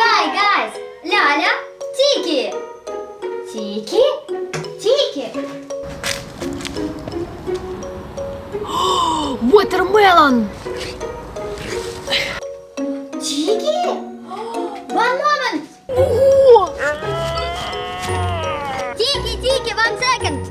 Hi guys! Ляля, Тікі! Тікі? Тікі! Watermelon! Тікі? One moment! Ого! Тікі, Тікі, one second!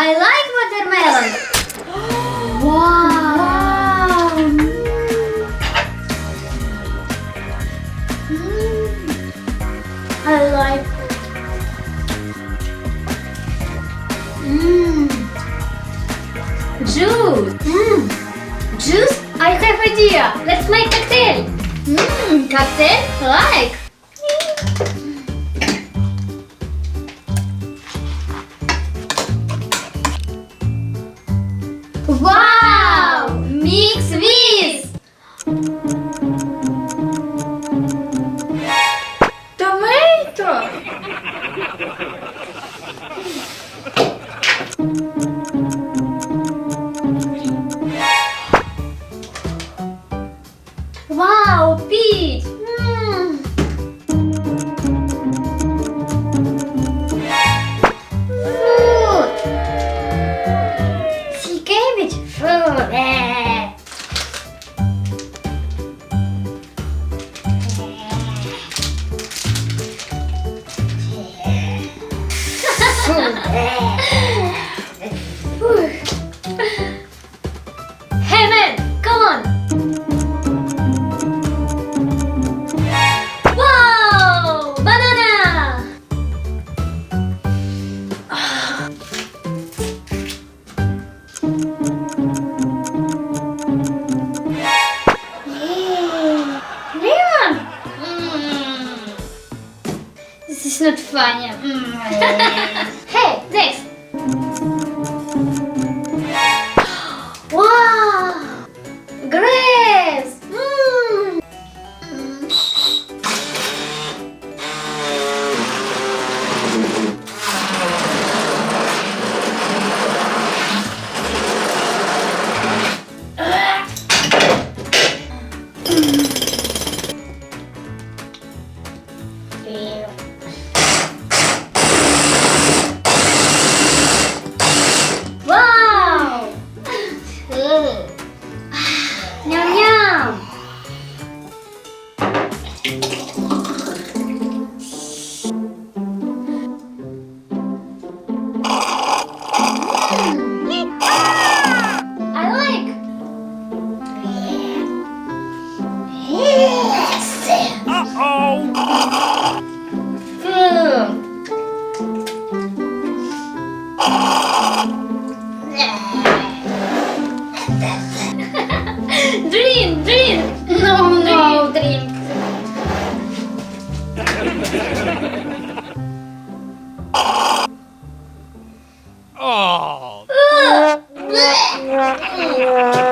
I like watermelon! wow! Mm. I like Mmm. Juice. Mmm. Juice? I have idea. Let's make cocktail. Mmm. Cocktail? Like. With tomato. Wow, peach! Sea cabbage fruit! Heaven, come on! Banana! Mm. This is not funny. Mm. Drink, drink. No, no, drink. Oh.